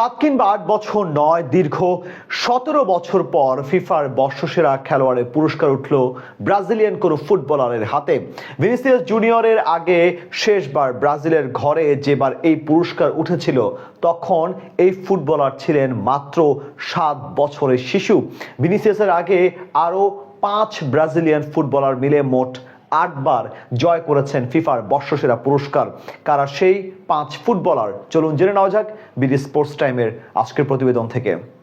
সাত কিংবা আট বছর নয়, দীর্ঘ সতেরো বছর পর ফিফার বর্ষসেরা খেলোয়াড়ের পুরস্কার উঠল ব্রাজিলিয়ান কোনো ফুটবলারের হাতে। ভিনিসিয়াস জুনিয়রের আগে শেষবার ব্রাজিলের ঘরে যেবার এই পুরস্কার উঠেছিল, তখন এই ফুটবলার ছিলেন মাত্র সাত বছরের শিশু। ভিনিসিয়াসের আগে আরও পাঁচ ব্রাজিলিয়ান ফুটবলার মিলে মোট আটবার জয় করেছেন ফিফার বর্ষসেরা পুরস্কার। কারা সেই পাঁচ ফুটবলার? চলুন জেনে নেওয়া যাক বিডি স্পোর্টস টাইমের আজকের প্রতিবেদন থেকে।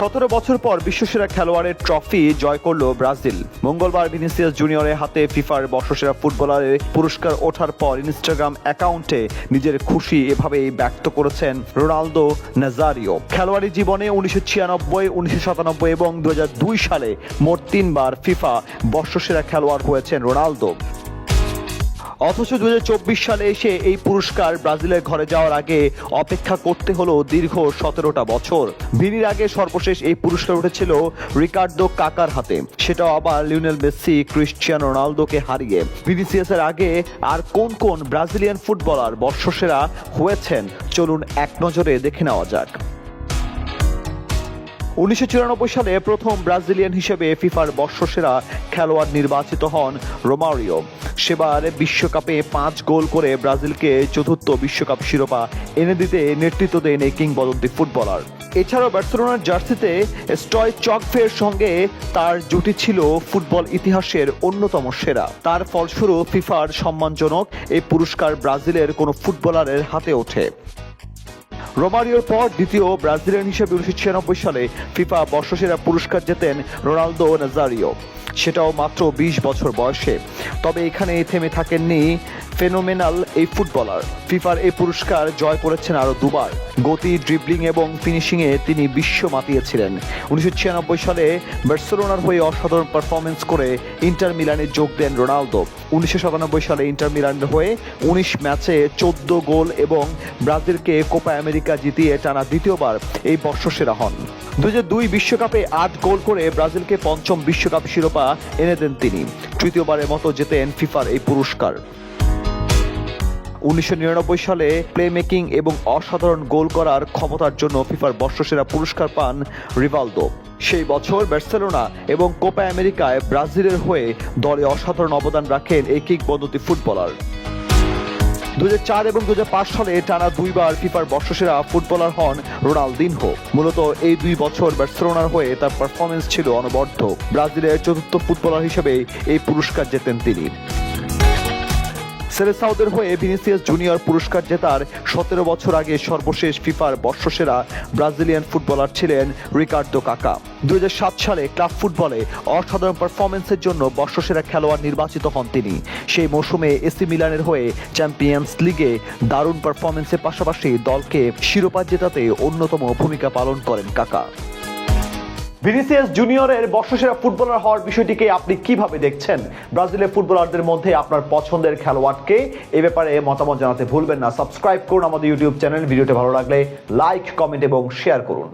সতেরো বছর পর বিশ্বসেরা খেলোয়াড়ের ট্রফি জয় করল ব্রাজিল। মঙ্গলবার ভিনিসিয়াস জুনিয়রের হাতে ফিফার বর্ষসেরা ফুটবলারের পুরস্কার ওঠার পর ইনস্টাগ্রাম অ্যাকাউন্টে নিজের খুশি এভাবেই ব্যক্ত করেছেন রোনালদো নাজারিও। খেলোয়াড়ি জীবনে উনিশশো ছিয়ানব্বই, উনিশশো সাতানব্বই এবং দু হাজার দুই সালে মোট তিনবার ফিফা বর্ষসেরা খেলোয়াড় হয়েছেন রোনালদো। অথচ দু হাজার চব্বিশ সালে এসে এই পুরস্কার ব্রাজিলের ঘরে যাওয়ার আগে অপেক্ষা করতে হলো দীর্ঘ সতেরোটা বছর। ভিনির আগে সর্বশেষ এই পুরস্কার উঠেছিল রিকার্ডো কাকার হাতে। সেটাও আবার লিওনেল মেসি, ক্রিশ্চিয়ানো রোনালদোকে হারিয়ে। ভিনিসিয়াস এর আগে আর কোন কোন ব্রাজিলিয়ান ফুটবলার বর্ষসেরা হয়েছেন? চলুন এক নজরে দেখে নেওয়া যাক। উনিশশো সালে প্রথম ব্রাজিলিয়ান হিসেবে ফিফার বর্ষসেরা খেলোয়াড় নির্বাচিত হন রোমারিও। সেবার বিশ্বকাপে পাঁচ গোল করে ব্রাজিলকে চতুর্থ বিশ্বকাপ শিরোপা এনে দিতে নেতৃত্ব দেন এই কিংবদন্তি ফুটবলার। এছাড়াও বার্সেলোনার জার্সিতে স্টয় চকফের সঙ্গে তার জুটি ছিল ফুটবল ইতিহাসের অন্যতম সেরা। তার ফলস্বরূপ ফিফার সম্মানজনক এই পুরস্কার ব্রাজিলের কোনো ফুটবলারের হাতে ওঠে। রোমারিওর পর দ্বিতীয় ব্রাজিলিয়ান হিসেবে উনিশশো ছিয়ানব্বই সালে ফিফা বর্ষসেরা পুরস্কার জেতেন রোনালদো নাজারিও। সেটাও মাত্র বিশ বছর বয়সে। তবে এখানে থেমে থাকেননি ফেনোমেনাল এই ফুটবলার। ফিফার এই পুরস্কার জয় করেছেন আরও দুবার। গতি ড্রিবলিং এবং ফিনিশিংয়ে তিনি বিশ্ব মাতিয়েছিলেন। উনিশশো ছিয়ানব্বই সালে বার্সেলোনার হয়ে অসাধারণ পারফরমেন্স করে ইন্টার মিলানে যোগ দেন রোনালদো। উনিশশো সাতানব্বই সালে ইন্টার মিলানের হয়ে উনিশ ম্যাচে চোদ্দ গোল এবং ব্রাজিলকে কোপা আমেরিকা জিতিয়ে টানা দ্বিতীয়বার এই বর্ষসেরা হন। দুই বিশ্বকাপে আট গোল করে ব্রাজিলকে পঞ্চম বিশ্বকাপ শিরোপা এনে দেন তিনি। তৃতীয়বারের মতো জেতেন ফিফার এই পুরস্কার। উনিশশো নিরানব্বই সালে প্লে মেকিং এবং অসাধারণ গোল করার ক্ষমতার জন্য ফিফার বর্ষসেরা পুরস্কার পান রিভালদো। সেই বছর বার্সেলোনা এবং কোপা আমেরিকায় ব্রাজিলের হয়ে দলে অসাধারণ অবদান রাখেন এই কিক কিংবদন্তি ফুটবলার। দু চার এবং দু হাজার পাঁচ সালে টানা দুইবার ফিফার বর্ষসেরা ফুটবলার হন রোনালদিনহো। মূলত এই দুই বছর বার্সেলোনার হয়ে তার পারফরমেন্স ছিল অনবদ্য। ব্রাজিলের চতুর্থ ফুটবলার হিসেবে এই পুরস্কার জেতেন তিনি। সেলেসাউদের হয়ে ভিনিসিয়াস জুনিয়র পুরস্কার জেতার সতেরো বছর আগে সর্বশেষ ফিফার বর্ষসেরা ব্রাজিলিয়ান ফুটবলার ছিলেন রিকার্ডো কাকা। দু হাজার সাত সালে ক্লাব ফুটবলে অসাধারণ পারফরমেন্সের জন্য বর্ষসেরা খেলোয়াড় নির্বাচিত হন তিনি। সেই মৌসুমে এসি মিলানের হয়ে চ্যাম্পিয়ন্স লিগে দারুণ পারফরমেন্সের পাশাপাশি দলকে শিরোপা জেতাতে অন্যতম ভূমিকা পালন করেন কাকা। ভিনিসিয়াস জুনিয়রের বর্ষসেরা ফুটবলার হওয়ার বিষয়টিকে আপনি কীভাবে দেখছেন? ব্রাজিলের ফুটবলারদের মধ্যে আপনার পছন্দের খেলোয়াড়কে এ ব্যাপারে মতামত জানাতে ভুলবেন না। সাবস্ক্রাইব করুন আমাদের ইউটিউব চ্যানেল। ভিডিওটি ভালো লাগলে লাইক, কমেন্ট এবং শেয়ার করুন।